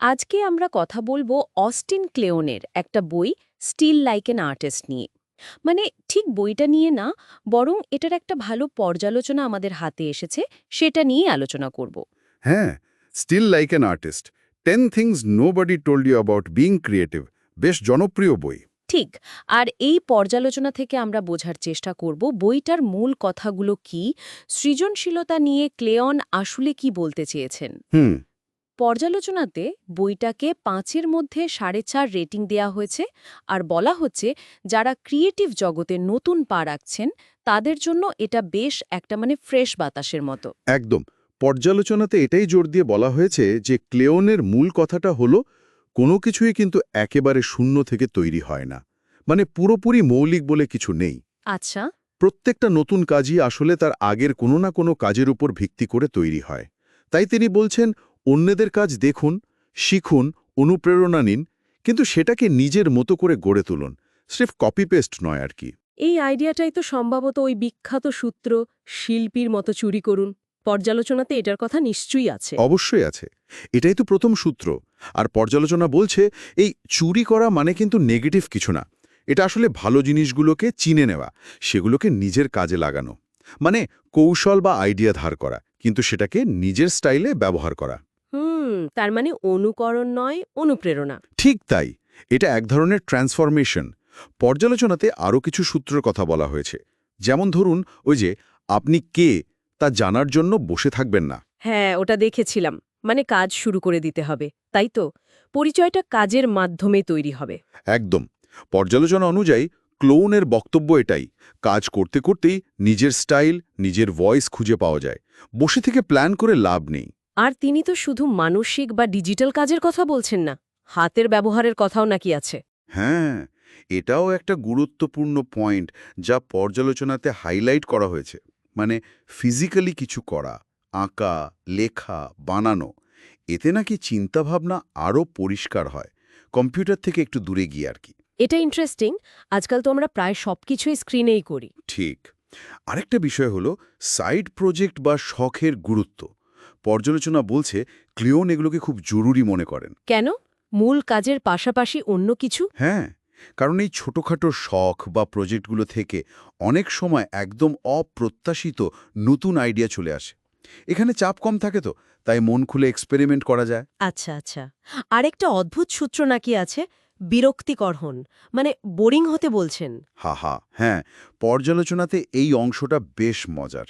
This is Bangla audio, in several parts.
আজকে আমরা কথা বলব অস্টিন ক্লেওনের একটা বই স্টিল লাইক এন আর্টিস্ট নিয়ে। মানে ঠিক বইটা নিয়ে না বরং এটার একটা ভালো পর্যালোচনা আমাদের হাতে এসেছে সেটা নিয়ে আলোচনা করব। হ্যাঁ still like an artist ten things nobody told you about being creative বেশ জনপ্রিয় বই। ঠিক আর এই পর্যালোচনা থেকে আমরা বোঝার চেষ্টা করব বইটার মূল কথাগুলো কি সৃজনশীলতা নিয়ে ক্লেয়ন আসলে কি বলতে চেয়েছেন? হুম পর্যালোচনাতে বইটাকে পাঁচের মধ্যে সাড়ে চার রেটিং দেয়া হয়েছে আর বলা হচ্ছে যারা ক্রিয়েটিভ জগতে নতুন পা রাখছেন তাদের জন্য এটা বেশ একটা মানে ফ্রেশ বাতাসের মতো। একদম। পর্যালোচনাতে এটাই জোর দিয়ে বলা হয়েছে যে ক্লেওনের মূল কথাটা হলো কোনো কিছুই কিন্তু একেবারে শূন্য থেকে তৈরি হয় না। মানে পুরোপুরি মৌলিক বলে কিছু নেই। আচ্ছা। প্রত্যেকটা নতুন কাজই আসলে তার আগের কোনো না কোনো কাজের উপর ভিত্তি করে তৈরি হয়। তাই তিনি বলছেন অন্যদের কাজ দেখুন শিখুন অনুপ্রেরণা নিন কিন্তু সেটাকে নিজের মতো করে গড়ে তুলুন। স্রেফ কপি পেস্ট নয় আর কি। এই আইডিয়াটাই তো সম্ভবত ওই বিখ্যাত সূত্র শিল্পীর মতো চুরি করুন। পর্যালোচনাতে এটার কথা নিশ্চয়ই আছে। অবশ্যই আছে। এটাই তো প্রথম সূত্র। আর পর্যালোচনা বলছে এই চুরি করা মানে কিন্তু নেগেটিভ কিছু না। এটা আসলে ভালো জিনিসগুলোকে চিনে নেওয়া সেগুলোকে নিজের কাজে লাগানো। মানে কৌশল বা আইডিয়া ধার করা কিন্তু সেটাকে নিজের স্টাইলে ব্যবহার করা। হুম তার মানে অনুকরণ নয় অনুপ্রেরণা। ঠিক তাই। এটা এক ধরনের ট্রান্সফরমেশন। পর্যালোচনাতে আরও কিছু সূত্রের কথা বলা হয়েছে। যেমন ধরুন ওই যে আপনি কে তা জানার জন্য বসে থাকবেন না। হ্যাঁ ওটা দেখেছিলাম। মানে কাজ শুরু করে দিতে হবে তাই তো? পরিচয়টা কাজের মাধ্যমে তৈরি হবে। একদম। পর্যালোচনা অনুযায়ী ক্লোনের বক্তব্য এটাই। কাজ করতে করতেই নিজের স্টাইল নিজের ভয়েস খুঁজে পাওয়া যায়। বসে থেকে প্ল্যান করে লাভ নেই। আর তিনি তো শুধু মানসিক বা ডিজিটাল কাজের কথা বলছেন না হাতের ব্যবহারের কথাও নাকি আছে। হ্যাঁ এটাও একটা গুরুত্বপূর্ণ পয়েন্ট যা পর্যালোচনাতে হাইলাইট করা হয়েছে। মানে ফিজিক্যালি কিছু করা আঁকা লেখা বানানো এতে নাকি চিন্তাভাবনা আরও পরিষ্কার হয় কম্পিউটার থেকে একটু দূরে গিয়ে আর কি। এটা ইন্টারেস্টিং আজকাল তো আমরা প্রায় সবকিছুই স্ক্রিনেই করি। ঠিক। আরেকটা বিষয় হলো সাইড প্রজেক্ট বা শখের গুরুত্ব। পর্যালোচনা বলছে ক্লিওন এগুলোকে খুব জরুরি মনে করেন। কেন? মূল কাজের পাশাপাশি অন্য কিছু? হ্যাঁ কারণ এই ছোটখাটো শখ বা প্রজেক্টগুলো থেকে অনেক সময় একদম অপ্রত্যাশিত নতুন আইডিয়া চলে আসে। এখানে চাপ কম থাকে তো তাই মন খুলে এক্সপেরিমেন্ট করা যায়। আচ্ছা আচ্ছা। আরেকটা অদ্ভুত সূত্র নাকি আছে বিরক্তিকর হন। মানে বোরিং হতে বলছেন। হা হা হ্যাঁ পর্যালোচনাতে এই অংশটা বেশ মজার।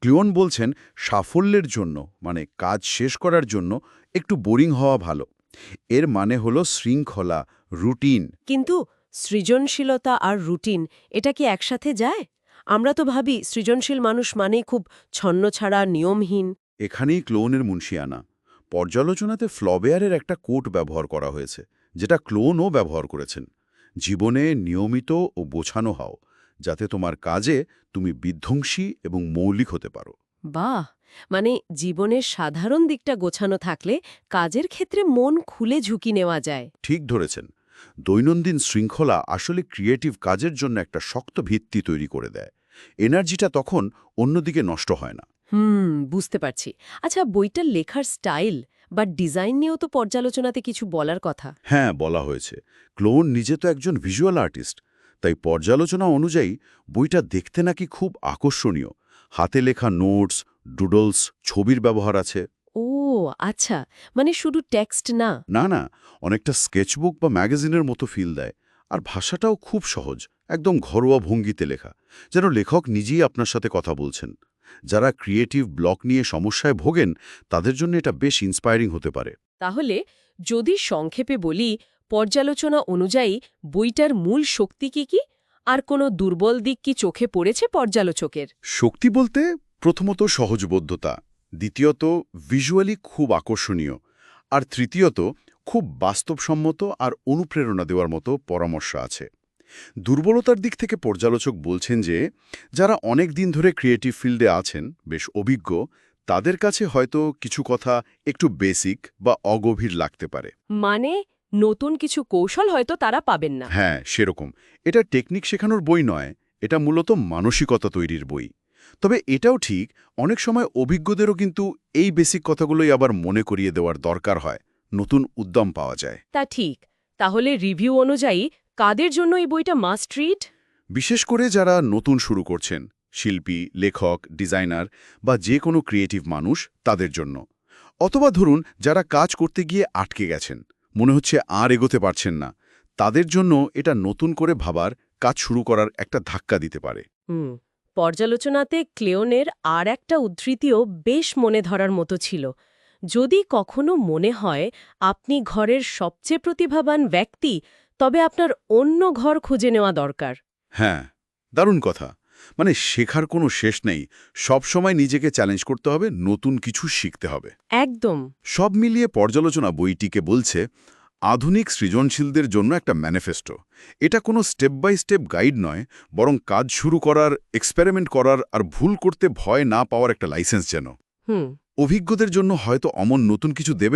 ক্লিওন বলছেন সাফল্যের জন্য মানে কাজ শেষ করার জন্য একটু বোরিং হওয়া ভালো। এর মানে হলো শৃঙ্খলা রুটিন। কিন্তু সৃজনশীলতা আর রুটিন এটা কি একসাথে যায়? আমরা তো ভাবি সৃজনশীল মানুষ মানেই খুব ছন্নছাড়া নিয়মহীন। এখানেই ক্লোনের মুন্সিয়ানা পর্যালোচনাতে ফ্লবেয়ারের একটা কোট ব্যবহার করা হয়েছে। যেটা ক্লোনও ব্যবহার করেছেন। জীবনে নিয়মিত ও বোঝানো হও যাতে তোমার কাজে তুমি বিধ্বংসী এবং মৌলিক হতে পারো। বাহ! মানে জীবনের সাধারণ দিকটা গোছানো থাকলে কাজের ক্ষেত্রে মন খুলে ঝুঁকি নেওয়া যায়। ঠিক ধরেছেন। দৈনন্দিন শৃঙ্খলা আসলে ক্রিয়েটিভ কাজের জন্য একটা শক্ত ভিত্তি তৈরি করে দেয়। এনার্জিটা তখন অন্যদিকে নষ্ট হয় না। হুম বুঝতে পারছি। আচ্ছা বইটার লেখার স্টাইল বা ডিজাইন নিয়েও তো পর্যালোচনাতে কিছু বলার কথা। হ্যাঁ বলা হয়েছে। ক্লোন নিজে তো একজন ভিজুয়াল আর্টিস্ট তাই পর্যালোচনা অনুযায়ী বইটা দেখতে নাকি খুব আকর্ষণীয়। হাতে লেখা নোটস ডুডলস ছবির ব্যবহার আছে। ও আচ্ছা মানে শুধু টেক্সট না? না না অনেকটা স্কেচবুক বা ম্যাগাজিনের মতো ফিল দেয়। আর ভাষাটাও খুব সহজ একদম ঘরোয়া ভঙ্গিতে লেখা যেন লেখক নিজেই আপনার সাথে কথা বলছেন। যারা ক্রিয়েটিভ ব্লক নিয়ে সমস্যায় ভোগেন তাদের জন্য এটা বেশ ইন্সপায়ারিং হতে পারে। তাহলে যদি সংক্ষেপে বলি পর্যালোচনা অনুযায়ী বইটার মূল শক্তি কি কি? আর কোনো দুর্বল দিক কি চোখে পড়েছে পর্যালোচকের? শক্তি বলতে প্রথমত সহজবদ্ধতা দ্বিতীয়ত ভিজুয়ালি খুব আকর্ষণীয় আর তৃতীয়ত খুব বাস্তবসম্মত আর অনুপ্রেরণা দেওয়ার মতো পরামর্শ আছে। দুর্বলতার দিক থেকে পর্যালোচক বলছেন যে যারা অনেক দিন ধরে ক্রিয়েটিভ ফিল্ডে আছেন বেশ অভিজ্ঞ তাদের কাছে হয়তো কিছু কথা একটু বেসিক বা অগভীর লাগতে পারে। মানে নতুন কিছু কৌশল হয়তো তারা পাবেন না। হ্যাঁ সেরকম। এটা টেকনিক শেখানোর বই নয় এটা মূলত মানসিকতা তৈরির বই। তবে এটাও ঠিক অনেক সময় অভিজ্ঞদেরও কিন্তু এই বেসিক কথাগুলোই আবার মনে করিয়ে দেওয়ার দরকার হয় নতুন উদ্যম পাওয়া যায়। তা ঠিক। তাহলে রিভিউ অনুযায়ী কাদের জন্য এই বইটা মাস্ট রিড? বিশেষ করে যারা নতুন শুরু করছেন শিল্পী লেখক ডিজাইনার বা যে কোনো ক্রিয়েটিভ মানুষ তাদের জন্য। অথবা ধরুন যারা কাজ করতে গিয়ে আটকে গেছেন মনে হচ্ছে আর এগোতে পারছেন না তাদের জন্য এটা নতুন করে ভাবার কাজ শুরু করার একটা ধাক্কা দিতে পারে। পর্যালোচনাতে ক্লেওনের আর একটা উদ্ধৃতিও বেশ মনে ধরার মতো ছিল। যদি কখনো মনে হয় আপনি ঘরের সবচেয়ে প্রতিভাবান ব্যক্তি তবে আপনার অন্য ঘর খুঁজে নেওয়া দরকার। হ্যাঁ দারুণ কথা। মানে শেখার কোনো শেষ নেই। সবসময় নিজেকে চ্যালেঞ্জ করতে হবে নতুন কিছু শিখতে হবে। একদম। সব মিলিয়ে পর্যালোচনা বইটিকে বলছে আধুনিক সৃজনশীলদের জন্য একটা ম্যানিফেস্টো এটা কোনো স্টেপ বাই স্টেপ গাইড নয় বরং কাজ শুরু করার এক্সপেরিমেন্ট করার আর ভুল করতে ভয় না পাওয়ার একটা লাইসেন্স যেন। হুম। অভিজ্ঞদের জন্য হয়তো অমন নতুন কিছু দেবে